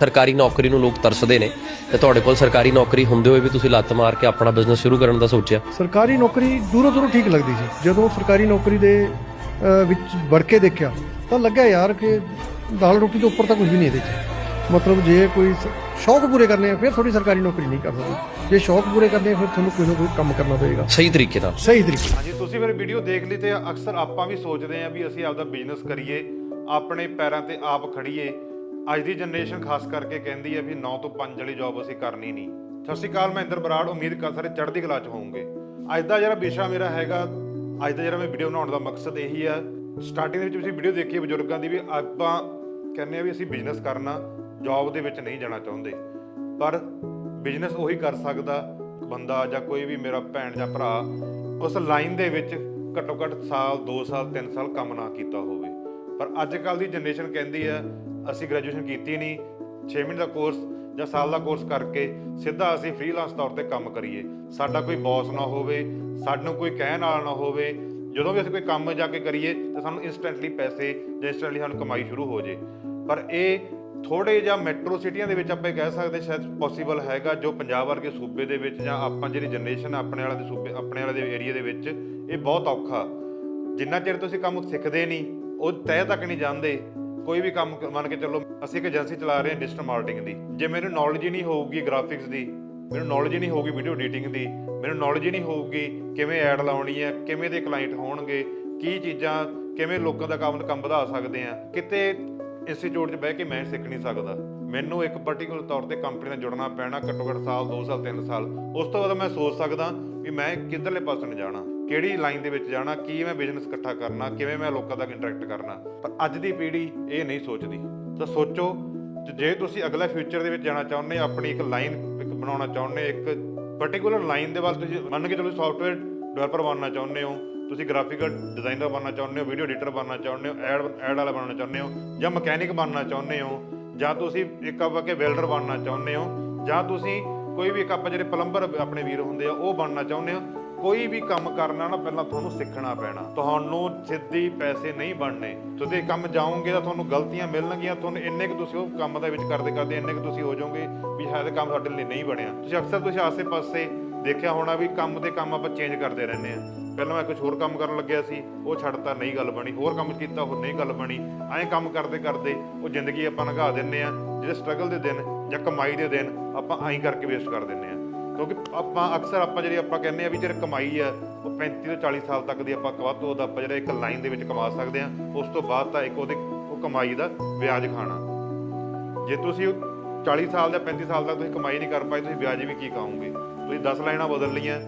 ਸਰਕਾਰੀ ਨੌਕਰੀ ਨੂੰ ਲੋਕ ਤਰਸਦੇ ਨੇ ਤੇ ਤੁਹਾਡੇ ਕੋਲ ਸਰਕਾਰੀ ਨੌਕਰੀ ਹੁੰਦੇ ਹੋਏ ਵੀ ਤੁਸੀਂ ਲੱਤ ਮਾਰ ਕੇ ਆਪਣਾ ਬਿਜ਼ਨਸ ਸ਼ੁਰੂ ਕਰਨ ਦਾ ਸੋਚਿਆ? ਸਰਕਾਰੀ ਨੌਕਰੀ ਦੂਰੋਂ ਦੂਰੋਂ ਠੀਕ ਲੱਗਦੀ ਸੀ। ਜਦੋਂ ਸਰਕਾਰੀ ਨੌਕਰੀ ਦੇ ਵਿੱਚ ਵੜ ਕੇ ਦੇਖਿਆ ਤਾਂ ਲੱਗਿਆ ਯਾਰ ਕਿ ਦਾਲ ਰੋਟੀ ਤੋਂ ਉੱਪਰ ਤਾਂ ਕੁਝ ਵੀ ਨਹੀਂ ਇਹਦੇ 'ਚ। ਮਤਲਬ ਜੇ ਕੋਈ ਸ਼ੌਕ ਪੂਰੇ ਕਰਨੇ ਆ ਫਿਰ ਥੋੜੀ ਸਰਕਾਰੀ ਨੌਕਰੀ ਨਹੀਂ ਕਰ ਸਕਦੇ। ਜੇ ਸ਼ੌਕ ਪੂਰੇ ਕਰਨੇ ਆ ਫਿਰ ਤੁਹਾਨੂੰ ਕੋਈ ਨਾ ਕੋਈ ਕੰਮ ਕਰਨਾ ਪਏਗਾ। ਸਹੀ ਤਰੀਕੇ ਨਾਲ। ਸਹੀ ਤਰੀਕੇ ਹਾਂਜੀ ਤੁਸੀਂ ਫਿਰ ਵੀਡੀਓ ਦੇਖ ਲਈ ਤੇ ਅਕਸਰ ਆਪਾਂ ਵੀ ਸੋਚਦੇ ਆਂ ਵੀ ਅਸੀਂ ਆਪਦਾ ਬਿਜ਼ਨਸ ਕਰੀਏ ਆਪਣੇ ਪੈਰਾਂ ਤੇ ਆਪ ਖੜੀਏ ਅੱਜ ਦੀ ਜਨਰੇਸ਼ਨ ਖਾਸ ਕਰਕੇ ਕਹਿੰਦੀ ਹੈ ਵੀ 9 ਤੋਂ 5 ਵਾਲੀ ਜੌਬ ਅਸੀਂ ਕਰਨੀ ਨਹੀਂ। ਸਤਿ ਸ਼੍ਰੀ ਅਕਾਲ, ਮੈਂ ਇੰਦਰ ਬਰਾੜ, ਉਮੀਦ ਕਰ ਸਾਰੇ ਚੜ੍ਹਦੀ ਕਲਾ ਚ ਹੋਵੋਗੇ। ਅੱਜ ਦਾ ਜਿਹੜਾ ਵਿਸ਼ਾ ਮੇਰਾ ਹੈਗਾ, ਅੱਜ ਦਾ ਜਿਹੜਾ ਮੈਂ ਵੀਡੀਓ ਬਣਾਉਣ ਦਾ ਮਕਸਦ ਇਹੀ ਆ ਸਟਾਰਟਿੰਗ ਦੇ ਵਿੱਚ ਤੁਸੀਂ ਵੀਡੀਓ ਦੇਖੀ ਬਜ਼ੁਰਗਾਂ ਦੀ ਵੀ ਆਪਾਂ ਕਹਿੰਦੇ ਆ ਵੀ ਅਸੀਂ ਬਿਜ਼ਨਸ ਕਰਨਾ ਜੌਬ ਦੇ ਵਿੱਚ ਨਹੀਂ ਜਾਣਾ ਚਾਹੁੰਦੇ। ਪਰ ਬਿਜ਼ਨਸ ਉਹੀ ਕਰ ਸਕਦਾ, ਬੰਦਾ ਜਾਂ ਕੋਈ ਵੀ ਮੇਰਾ ਭੈਣ ਜਾਂ ਭਰਾ ਉਸ ਲਾਈਨ ਦੇ ਵਿੱਚ ਘੱਟੋ ਘੱਟ ਸਾਲ 2 ਸਾਲ 3 ਸਾਲ ਕੰਮ ਨਾ ਕੀਤਾ ਹੋਵੇ। ਪਰ ਅੱਜ ਕੱਲ ਦੀ ਜਨਰੇਸ਼ਨ ਕਹਿੰਦੀ ਹੈ ਅਸੀਂ ਗ੍ਰੈਜੂਏਸ਼ਨ ਕੀਤੀ ਨਹੀਂ 6 ਮਹੀਨੇ ਦਾ ਕੋਰਸ ਜਾਂ ਸਾਲ ਦਾ ਕੋਰਸ ਕਰਕੇ ਸਿੱਧਾ ਅਸੀਂ ਫ੍ਰੀਲਾਂਸ ਤੌਰ ਤੇ ਕੰਮ ਕਰੀਏ। ਸਾਡਾ ਕੋਈ ਬੌਸ ਨਾ ਹੋਵੇ, ਸਾਨੂੰ ਕੋਈ ਕਹਿਣ ਵਾਲਾ ਨਾ ਹੋਵੇ, ਜਦੋਂ ਵੀ ਅਸੀਂ ਕੋਈ ਕੰਮ ਜਾ ਕੇ ਕਰੀਏ ਤਾਂ ਸਾਨੂੰ ਇਨਸਟੈਂਟਲੀ ਪੈਸੇ ਜਾਂ ਇਨਸਟੈਂਟਲੀ ਸਾਨੂੰ ਕਮਾਈ ਸ਼ੁਰੂ ਹੋ ਜੇ। ਪਰ ਇਹ ਥੋੜੇ ਜਿਹਾ ਮੈਟਰੋ ਸਿਟੀਆਂ ਦੇ ਵਿੱਚ ਆਪਾਂ ਕਹਿ ਸਕਦੇ ਸ਼ਾਇਦ ਪੋਸੀਬਲ ਹੈਗਾ, ਜੋ ਪੰਜਾਬ ਵਰਗੇ ਸੂਬੇ ਦੇ ਵਿੱਚ ਜਾਂ ਆਪਾਂ ਜਿਹੜੀ ਜਨਰੇਸ਼ਨ ਆਪਣੇ ਵਾਲੇ ਦੇ ਸੂਬੇ, ਆਪਣੇ ਵਾਲੇ ਦੇ ਏਰੀਆ ਦੇ ਵਿੱਚ, ਇਹ ਬਹੁਤ ਔਖਾ। ਜਿੰਨਾ ਚਿਰ ਤੁਸੀਂ ਕੰਮ ਸਿੱਖਦੇ ਨਹੀਂ, ਉਹ ਤੈਅ ਤੱਕ ਨਹੀਂ ਜਾਂਦੇ। ਕੋਈ ਵੀ ਕੰਮ ਮੰਨ ਕੇ ਚੱਲੋ, ਅਸੀਂ ਇੱਕ ਏਜੰਸੀ ਚਲਾ ਰਹੇ ਹਾਂ ਡਿਜੀਟਲ ਮਾਰਕੀਟਿੰਗ ਦੀ। ਜੇ ਮੈਨੂੰ ਨੌਲੇਜ ਹੀ ਨਹੀਂ ਹੋਊਗੀ ਗ੍ਰਾਫਿਕਸ ਦੀ, ਮੈਨੂੰ ਨੌਲੇਜ ਹੀ ਨਹੀਂ ਹੋਊਗੀ ਵੀਡੀਓ ਐਡੀਟਿੰਗ ਦੀ, ਮੈਨੂੰ ਨੌਲੇਜ ਹੀ ਨਹੀਂ ਹੋਊਗੀ ਕਿਵੇਂ ਐਡ ਲਾਉਣੀ ਹੈ, ਕਿਵੇਂ ਦੇ ਕਲਾਇੰਟ ਹੋਣਗੇ, ਕੀ ਚੀਜ਼ਾਂ, ਕਿਵੇਂ ਲੋਕਾਂ ਦਾ ਕੰਮ ਕੰਮ ਵਧਾ ਸਕਦੇ ਆ ਕਿਤੇ ਇੰਸਟੀਚਿਊਟ 'ਚ ਬਹਿ ਕੇ ਮੈਂ ਸਿੱਖ ਨਹੀਂ ਸਕਦਾ। ਮੈਨੂੰ ਇੱਕ ਪਾਰਟਿਕੂਲਰ ਤੌਰ ਤੇ ਕੰਪਨੀ ਨਾਲ ਜੁੜਨਾ ਪੈਣਾ ਘੱਟੋ ਘੱਟ ਸਾਲ 2 ਸਾਲ 3 ਸਾਲ। ਉਸ ਤੋਂ ਬਾਅਦ ਮੈਂ ਸੋਚ ਸਕਦਾ ਵੀ ਮੈਂ ਕਿੱਧਰਲੇ ਪਾਸੇ ਨੂੰ ਜਾਣਾ। ਕਿਹੜੀ ਲਾਈਨ ਦੇ ਵਿੱਚ ਜਾਣਾ ਕੀ ਮੈਂ ਬਿਜ਼ਨਸ ਇਕੱਠਾ ਕਰਨਾ, ਕਿਵੇਂ ਮੈਂ ਲੋਕਾਂ ਤੱਕ ਇੰਟਰੈਕਟ ਕਰਨਾ। ਪਰ ਅੱਜ ਦੀ ਪੀੜ੍ਹੀ ਇਹ ਨਹੀਂ ਸੋਚਦੀ। ਤਾਂ ਸੋਚੋ, ਤੇ ਜੇ ਤੁਸੀਂ ਅਗਲਾ ਫਿਊਚਰ ਦੇ ਵਿੱਚ ਜਾਣਾ ਚਾਹੁੰਦੇ, ਆਪਣੀ ਇੱਕ ਲਾਈਨ ਇੱਕ ਬਣਾਉਣਾ ਚਾਹੁੰਦੇ, ਇੱਕ ਪਾਰਟਿਕੂਲਰ ਲਾਈਨ ਦੇ ਵੱਲ ਤੁਸੀਂ ਮੰਨ ਕੇ ਚਲੋ ਸੌਫਟਵੇਅਰ ਡਿਵੈਲਪਰ ਬਣਨਾ ਚਾਹੁੰਦੇ ਹੋ, ਤੁਸੀਂ ਗ੍ਰਾਫਿਕਲ ਡਿਜ਼ਾਈਨਰ ਬਣਨਾ ਚਾਹੁੰਦੇ ਹੋ ਵੀਡੀਓ ਐਡੀਟਰ ਬਣਨਾ ਚਾਹੁੰਦੇ ਹੋ ਐਡ ਐਡ ਵਾਲਾ ਬਣਨਾ ਚਾਹੁੰਦੇ ਹੋ, ਜਾਂ ਮਕੈਨਿਕ ਬਣਨਾ ਚਾਹੁੰਦੇ ਹੋ, ਜਾਂ ਤੁਸੀਂ ਇੱਕ ਆਪਾਂ ਕੇ ਵੈਲਡਰ ਬਣਨਾ ਚਾਹੁੰਦੇ ਹੋ, ਜਾਂ ਤੁਸੀਂ ਕੋਈ ਵੀ ਇੱਕ ਆਪਾਂ ਜਿਹੜੇ ਪਲੰਬਰ ਆਪਣੇ ਵੀਰ ਹੁੰਦੇ ਆ, ਉਹ ਬਣਨਾ ਚਾਹੁੰਦੇ ਹੋ ਕੋਈ ਵੀ ਕੰਮ ਕਰਨਾ ਨਾ ਪਹਿਲਾਂ ਤੁਹਾਨੂੰ ਸਿੱਖਣਾ ਪੈਣਾ। ਤੁਹਾਨੂੰ ਸਿੱਧੀ ਪੈਸੇ ਨਹੀਂ ਬਣਨੇ। ਤੁਸੀਂ ਕੰਮ ਜਾਓਗੇ ਤਾਂ ਤੁਹਾਨੂੰ ਗਲਤੀਆਂ ਮਿਲਣਗੀਆਂ। ਤੁਹਾਨੂੰ ਇੰਨੇ ਕੁ ਤੁਸੀਂ ਉਹ ਕੰਮ ਦੇ ਵਿੱਚ ਕਰਦੇ ਕਰਦੇ ਇੰਨੇ ਕੁ ਤੁਸੀਂ ਹੋ ਜਾਓਗੇ ਵੀ ਸ਼ਾਇਦ ਕੰਮ ਸਾਡੇ ਲਈ ਨਹੀਂ ਬਣਿਆ। ਤੁਸੀਂ ਅਕਸਰ ਤੁਸੀਂ ਆਸੇ-ਪਾਸੇ ਦੇਖਿਆ ਹੋਣਾ ਵੀ ਕੰਮ ਤੇ ਕੰਮ ਆਪਾਂ ਚੇਂਜ ਕਰਦੇ ਰਹਿੰਦੇ ਆ ਪਹਿਲਾਂ ਮੈਂ ਕੁਝ ਹੋਰ ਕੰਮ ਕਰਨ ਲੱਗਿਆ ਸੀ, ਉਹ ਛੱਡਤਾ, ਨਹੀਂ ਗੱਲ ਬਣੀ। ਹੋਰ ਕੰਮ ਕੀਤਾ, ਉਹ ਨਹੀਂ ਗੱਲ ਬਣੀ। ਐਂ ਕੰਮ ਕਰਦੇ ਕਰਦੇ ਉਹ ਜ਼ਿੰਦਗੀ ਆਪਾਂ ਲੰਘਾ ਦਿੰਨੇ ਆ ਜਿਹੜੇ ਸਟਰਗਲ ਦੇ ਦਿਨ ਜਾਂ ਕਮਾਈ ਦੇ ਦਿਨ ਆਪਾਂ ਐਂ ਕਰਕੇ ਵੇਸਟ ਕਰ ਦਿੰਨੇ ਆ ਕਿਉਂਕਿ ਆਪਾਂ ਅਕਸਰ ਆਪਾਂ ਜਿਹੜੀ ਆਪਾਂ ਕਹਿੰਦੇ ਆ ਵੀ ਜਿਹੜੀ ਕਮਾਈ ਆ, ਉਹ 35 ਤੋਂ 40 ਸਾਲ ਤੱਕ ਦੀ ਆਪਾਂ ਵੱਧ ਤੋਂ ਵੱਧ ਆਪਾਂ ਜਿਹੜਾ ਇੱਕ ਲਾਈਨ ਦੇ ਵਿੱਚ ਕਮਾ ਸਕਦੇ ਆ ਉਸ ਤੋਂ ਬਾਅਦ ਤਾਂ ਇੱਕ ਉਹਦੇ ਉਹ ਕਮਾਈ ਦਾ ਵਿਆਜ ਖਾਣਾ। ਜੇ ਤੁਸੀਂ 40 ਸਾਲ ਜਾਂ 35 ਸਾਲ ਤੱਕ ਤੁਸੀਂ ਕਮਾਈ ਨਹੀਂ ਕਰ ਪਾਏ, ਤੁਸੀਂ ਵਿਆਜ ਵੀ ਕੀ ਖਾਓਗੇ? ਤੁਸੀਂ 10 ਲਾਈਨਾਂ ਬਦਲ ਲਈਆਂ।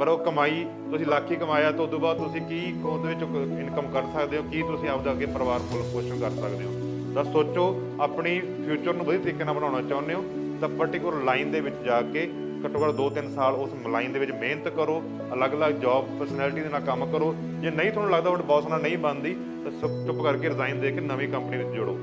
ਪਰ ਉਹ ਕਮਾਈ ਤੁਸੀਂ ਲੱਖ ਹੀ ਕਮਾਇਆ, ਤਾਂ ਉਦੋਂ ਬਾਅਦ ਤੁਸੀਂ ਕੀ ਉਹਦੇ ਵਿੱਚ ਇਨਕਮ ਕਰ ਸਕਦੇ ਹੋ? ਕੀ ਤੁਸੀਂ ਆਪਦਾ ਅੱਗੇ ਪਰਿਵਾਰ ਕੋਲ ਪੋਸ਼ਣ ਕਰ ਸਕਦੇ ਹੋ? ਤਾਂ ਸੋਚੋ, ਆਪਣੀ ਫਿਊਚਰ ਨੂੰ ਵਧੀਆ ਤਰੀਕੇ ਨਾਲ ਬਣਾਉਣਾ ਚਾਹੁੰਦੇ ਹੋ, ਤਾਂ ਪਾਰਟਿਕੂਲਰ ਲਾਈਨ ਦੇ ਵਿੱਚ ਜਾ ਕੇ ਘੱਟੋ ਘੱਟ 2-3 ਸਾਲ ਉਸ ਮਲਾਈਨ ਦੇ ਵਿੱਚ ਮਿਹਨਤ ਕਰੋ, ਅਲੱਗ-ਅਲੱਗ ਜੌਬ ਪਰਸਨੈਲਿਟੀ ਦੇ ਨਾਲ ਕੰਮ ਕਰੋ। ਜੇ ਨਹੀਂ ਤੁਹਾਨੂੰ ਲੱਗਦਾ ਤੁਹਾਡੇ ਬੌਸ ਨਾਲ ਨਹੀਂ ਬਣਦੀ, ਤਾਂ ਚੁੱਪ ਚੁੱਪ ਕਰਕੇ ਰਿਜ਼ਾਈਨ ਦੇ ਕੇ ਨਵੀਂ ਕੰਪਨੀ ਵਿੱਚ ਜੁੜੋ।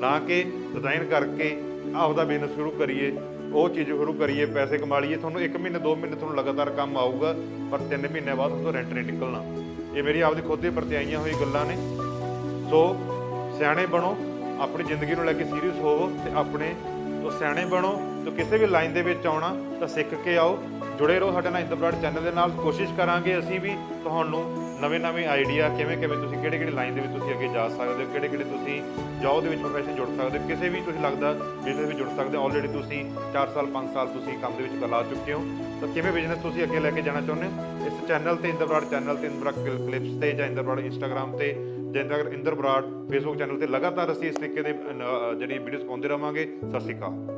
ਨਾ ਕਿ ਰਿਜ਼ਾਈਨ ਕਰਕੇ ਆਪਦਾ ਬਿਜ਼ਨਸ ਸ਼ੁਰੂ ਕਰੀਏ, ਉਹ ਚੀਜ਼ ਸ਼ੁਰੂ ਕਰੀਏ, ਪੈਸੇ ਕਮਾ ਲਈਏ ਤੁਹਾਨੂੰ 1 ਮਹੀਨੇ 2 ਮਹੀਨੇ ਤੁਹਾਨੂੰ ਲਗਾਤਾਰ ਕੰਮ ਆਊਗਾ, ਪਰ 3 ਮਹੀਨੇ ਬਾਅਦ ਤੁਹਾਨੂੰ ਰੈਂਟ ਨਹੀਂ ਨਿਕਲਣਾ। ਇਹ ਮੇਰੀ ਆਪਦੀ ਖੁਦ ਦੀ ਪ੍ਰਤੀਆਈਆਂ ਹੋਈ ਗੱਲਾਂ ਨੇ। ਸੋ, ਸਿਆਣੇ ਬਣੋ, ਆਪਣੀ ਜ਼ਿੰਦਗੀ ਨੂੰ ਲੈ ਕੇ ਸੀਰੀਅਸ ਹੋਵੋ ਤੇ ਆਪਣੇ ਤੋਂ ਸਿਆਣੇ ਬਣੋ। ਤੇ ਕਿਸੇ ਵੀ ਲਾਈਨ ਦੇ ਵਿੱਚ ਆਉਣਾ ਤਾਂ ਸਿੱਖ ਕੇ ਆਓ, ਜੁੜੇ ਰਹੋ ਸਾਡੇ ਨਾਲ ਇੰਦਰਬਰਾਡ ਚੈਨਲ ਦੇ ਨਾਲ। ਕੋਸ਼ਿਸ਼ ਕਰਾਂਗੇ ਅਸੀਂ ਵੀ ਤੁਹਾਨੂੰ ਨਵੇਂ-ਨਵੇਂ ਆਈਡੀਆ ਕਿਵੇਂ ਕਿਵੇਂ ਤੁਸੀਂ ਕਿਹੜੇ ਕਿਹੜੇ ਲਾਈਨ ਦੇ ਵਿੱਚ ਤੁਸੀਂ ਅੱਗੇ ਜਾ ਸਕਦੇ ਹੋ ਕਿਹੜੇ ਕਿਹੜੇ ਤੁਸੀਂ ਜੌਬ ਦੇ ਵਿੱਚ ਪ੍ਰੋਫੈਸ਼ਨ ਜੁੜ ਸਕਦੇ ਹੋ, ਕਿਸੇ ਵੀ ਤੁਸੀਂ ਲੱਗਦਾ ਬਿਜ਼ਨਸ ਵਿੱਚ ਜੁੜ ਸਕਦੇ ਹੋ। ਆਲਰੇਡੀ ਤੁਸੀਂ 4 ਸਾਲ 5 ਸਾਲ ਤੁਸੀਂ ਕੰਮ ਦੇ ਵਿੱਚ ਲਾ ਚੁੱਕੇ ਹੋ। ਤਾਂ ਕਿਵੇਂ ਬਿਜ਼ਨਸ ਤੁਸੀਂ ਅੱਗੇ ਲੈ ਕੇ ਜਾਣਾ ਚਾਹੁੰਦੇ ਹੋ? ਇਸ ਚੈਨਲ ਤੇ ਇੰਦਰਬਰਾਡ ਚੈਨਲ ਤੇ ਇੰਦਰਬਰਾਡ ਕਲਿੱਪਸ ਤੇ ਜਾਂ ਇੰਦਰਬਰਾਡ ਇੰਸਟਾਗ੍ਰam ਤੇ ਜਾਂ ਇੰਦਰ ਇੰਦਰਬਰਾਡ ਫੇਸਬੁੱਕ ਚੈਨਲ ਤੇ ਲਗਾਤਾਰ ਅਸੀਂ ਇਸ ਤਰੀਕੇ ਦੇ ਜਿਹੜੀ ਵੀਡੀਓਜ਼ ਪਾਉਂਦੇ ਰਵਾਂਗੇ। ਸਤਿ ਸ਼੍ਰੀ ਅਕਾਲ।